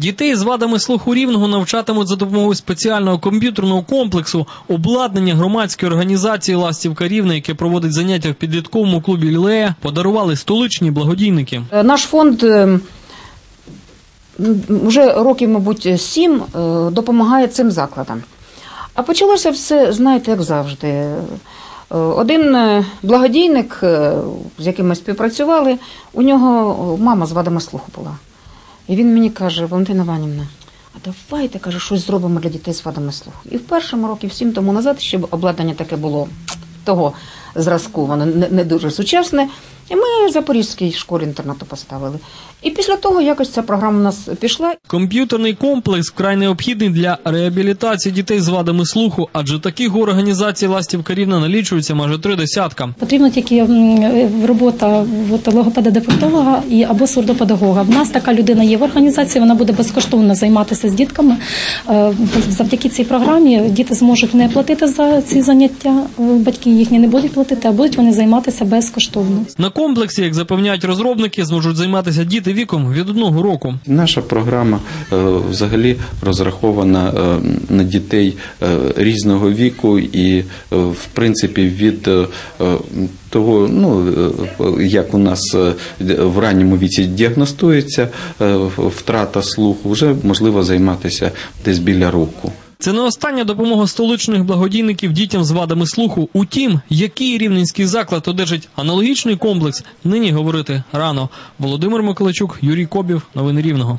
Дітей з вадами слуху рівного навчатимуть за допомогою спеціального комп'ютерного комплексу обладнання громадської організації Ластівка Рівна, яке проводить заняття в підлітковому клубі Лілея, подарували столичні благодійники. Е, Наш фонд е, вже років, мабуть, сім е, допомагає цим закладам. А почалося все, знаєте, як завжди. Один благодійник, з яким ми співпрацювали, у нього мама з вадами слуху була. І він мені каже, Валентина Іванівна, а давайте каже, щось зробимо для дітей з вадами слуху. І в першому році, сім тому назад, ще обладнання таке було того зразку, воно не дуже сучасне. І ми Запорізькій школі інтернату поставили. І після того якось ця програма у нас пішла. Комп'ютерний комплекс вкрай необхідний для реабілітації дітей з вадами слуху, адже таких у організації Ластівка Рівна налічується майже три десятка. Потрібна тільки робота логопеда-дефектолога і або сурдопедагога. В нас така людина є в організації. Вона буде безкоштовно займатися з дітками. Е, Завдяки цій програмі діти зможуть не платити за ці заняття. Батьки їхні не будуть платити, а будуть вони займатися безкоштовно. На комплексі, як запевняють розробники, зможуть займатися діти віком від одного року. Наша програма е, взагалі розрахована е, на дітей е, різного віку і, в принципі, від того, ну як у нас в ранньому віці діагностується втрата слуху, вже можливо займатися десь біля року. Це не остання допомога столичних благодійників дітям з вадами слуху. Утім, який рівненський заклад одержить аналогічний комплекс, нині говорити рано. Володимир Миколачук, Юрій Кобів, новини Рівного.